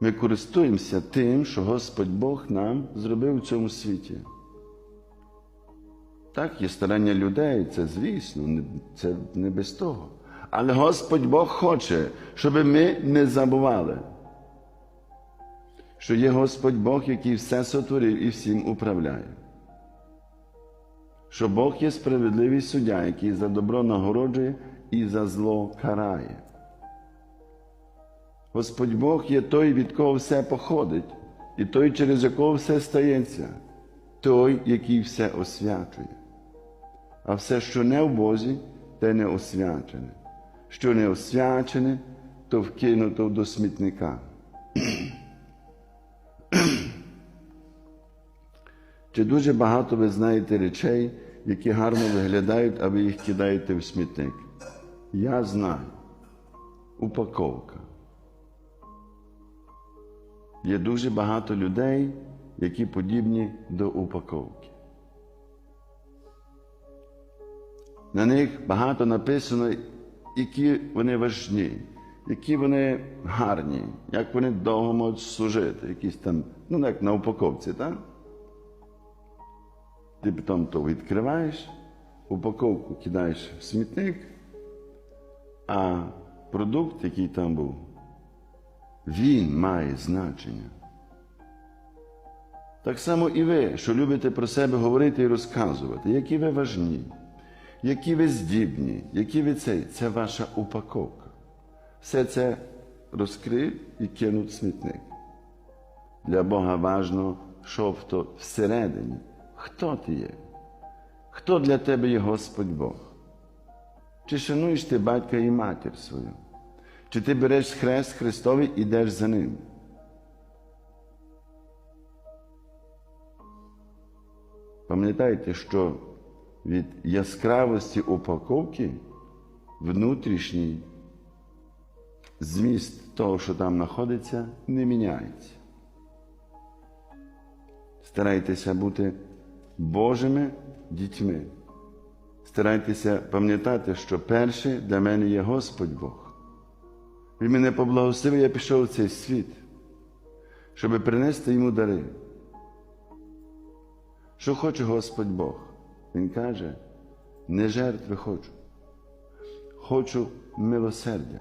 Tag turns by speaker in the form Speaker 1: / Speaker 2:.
Speaker 1: Ми користуємося тим, що Господь Бог нам зробив у цьому світі. Так, є старання людей, це звісно, це не без того. Але Господь Бог хоче, щоб ми не забували, що є Господь Бог, який все сотворив і всім управляє. Що Бог є справедливий суддя, який за добро нагороджує і за зло карає. Господь Бог є той, від кого все походить, і той, через якого все стається, той, який все освячує. А все, що не в Бозі, те не освячене. Що не освячене, то вкинуто до смітника. Чи дуже багато ви знаєте речей, які гарно виглядають, а ви їх кидаєте в смітник? Я знаю. Упаковка. Є дуже багато людей, які подібні до упаковки. На них багато написано, які вони важні, які вони гарні, як вони довго можуть служити, якісь там, ну як на упаковці, так? Ти потім то відкриваєш, упаковку кидаєш в смітник, а продукт, який там був, він має значення. Так само і ви, що любите про себе говорити і розказувати, які ви важні, які ви здібні, які ви цей, це ваша упаковка. Все це розкрив і кинув смітник. Для Бога важно, що в то всередині. Хто ти є? Хто для тебе є Господь Бог? Чи шануєш ти батька і матір свою? Чи ти береш хрест Христовий і йдеш за ним? Пам'ятайте, що від яскравості упаковки внутрішній зміст того, що там знаходиться, не міняється. Старайтеся бути Божими дітьми. Старайтеся пам'ятати, що перше для мене є Господь Бог. Він мене поблагословив, я пішов у цей світ, щоб принести йому дари. Що хоче Господь Бог? Він каже, не жертви хочу, хочу милосердя.